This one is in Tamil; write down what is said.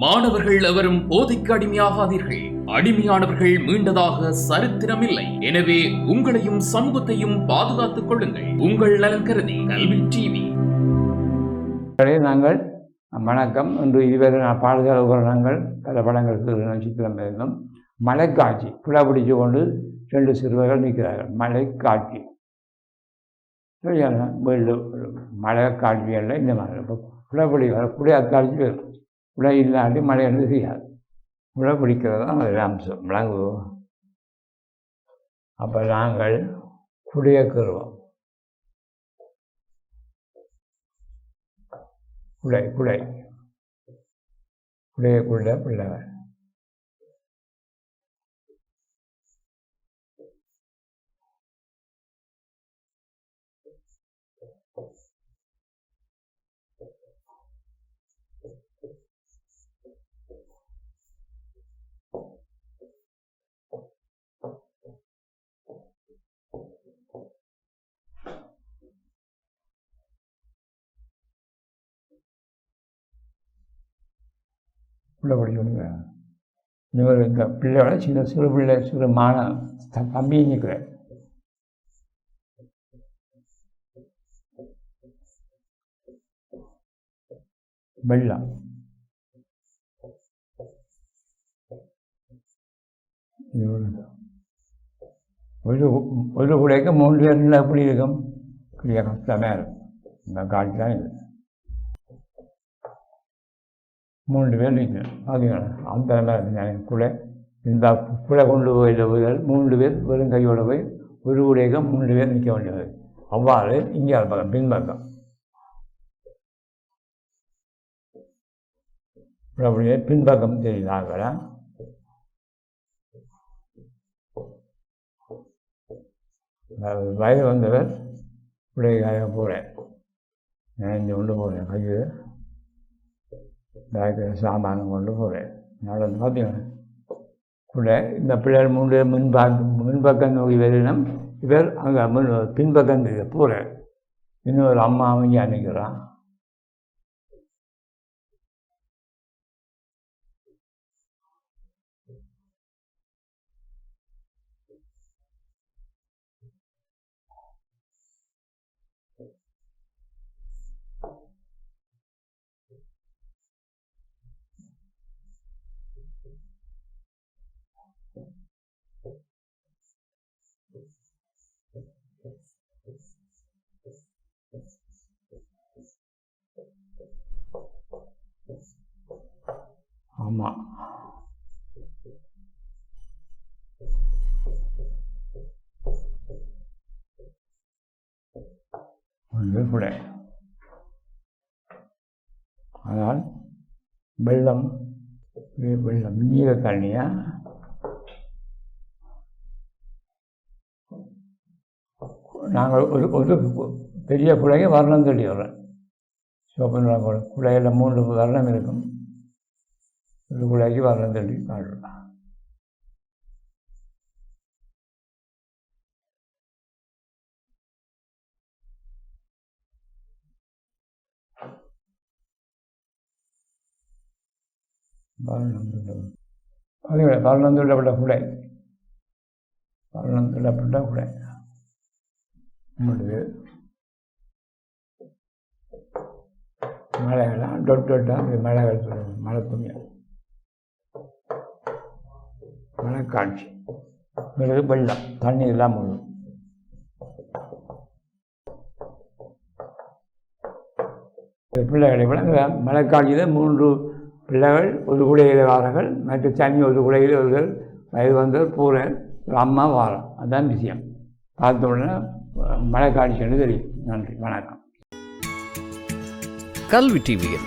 மாணவர்கள் எவரும் போதைக்கு அடிமையாகாதீர்கள். அடிமையானவர்கள் மீண்டதாக சரித்திரமில்லை. எனவே உங்களையும் சமூகத்தையும் பாதுகாத்துக் கொள்ளுங்கள். உங்கள் நலன் கருதி கல்வி டிவி. நாங்கள் வணக்கம். இன்று இதுவரை நான் பாடுகிற உபகரணங்கள் பல படங்களுக்கு சித்திரம் இருந்தும் மலைக்காட்சி புலா பிடிச்சு கொண்டு ரெண்டு சிறுவர்கள் நிற்கிறார்கள். மலைக்காட்சி. சரியான வீடு மழை காட்சிகளில் இந்த மாதிரி. இப்போ வர பிடிக்கிற காட்சி வேறு இல்லாட்டி மழை என்று செய்யாது புலை பிடிக்கிறது தான் அதில் அம்சம் விளங்கு அப்போ நாங்கள் குடியேக்குறோம் குடை குடை. குடையக்குள்ள பிள்ளைவர் உள்ள படிக்கணுங்க. இவர் இந்த பிள்ளையோட சின்ன சிறு பிள்ளை சிறு மான தம்பி நிற்கிற வெள்ளம் இவரு- ஒரு ஒரு குடைக்கு மூன்று பேர் எப்படி இருக்கும்? மூன்று பேர் நிற்கணும் பார்த்தீங்களா அந்த குலை இந்த குலை கொண்டு போய் மூன்று பேர் வெறும் கையோடு போய் ஒரு உடையக மூன்று பேர் நிற்க வேண்டியது. அவ்வாறு இங்கே பக்கம் பின்பக்கம் அப்படியே பின்பக்கம் தெரியுதாக வயது வந்தவர் உடைய போகிறேன் நினைஞ்சு இங்கே கொண்டு போகிறேன் கையில் பேக்கில் சாமானம் கொண்டு போகிறேன் நடந்து பார்த்தீங்கன்னா கூட இந்த பிள்ளைகள் மூன்று முன்பக்கம் முன்பக்கம் நோக்கி வெளியினம் இவர் அங்கே முன் பின்பக்கம் போகிறார் இன்னொரு அம்மா அவங்க அன்னைக்கிறான் ஆமாம் ஒன்று ஆனால் வெள்ளம் வெள்ளம் நீர தண்ணியா நாங்கள் ஒரு ஒரு பெரிய குழையை வர்ணம் சொல்லி வர்றோம். சிவப்பு நிறம் குழையில் மூன்று வர்ணம் இருக்கும். ஒரு குழைக்கு வர்ணம் தள்ளி காட்டுறோம் வர்ணம் தள்ளி அதே வர்ணம் தள்ளப்பட்ட குடை வர்ணம் தள்ளப்பட்ட குடை நம்மளுடைய மழைகள்லாம் டொட் டொட்டாக அந்த மழைகள் சொல்லுவோம் மழை துணி காட்சி. பிறகு வெள்ளம் தண்ணி எல்லாம் முழும் பிள்ளைகளை விட மழைக்காட்சியில் மூன்று பிள்ளைகள் ஒரு குடையில் வாரங்கள் மற்ற தண்ணி ஒரு குடையில் ஒருவர் வயது வந்தவர் பூரன் அம்மா வாரம். அதுதான் விஷயம். பார்த்த உடனே மழைக்காட்சின்னு தெரியும். நன்றி வணக்கம். கல்வி டிவியில்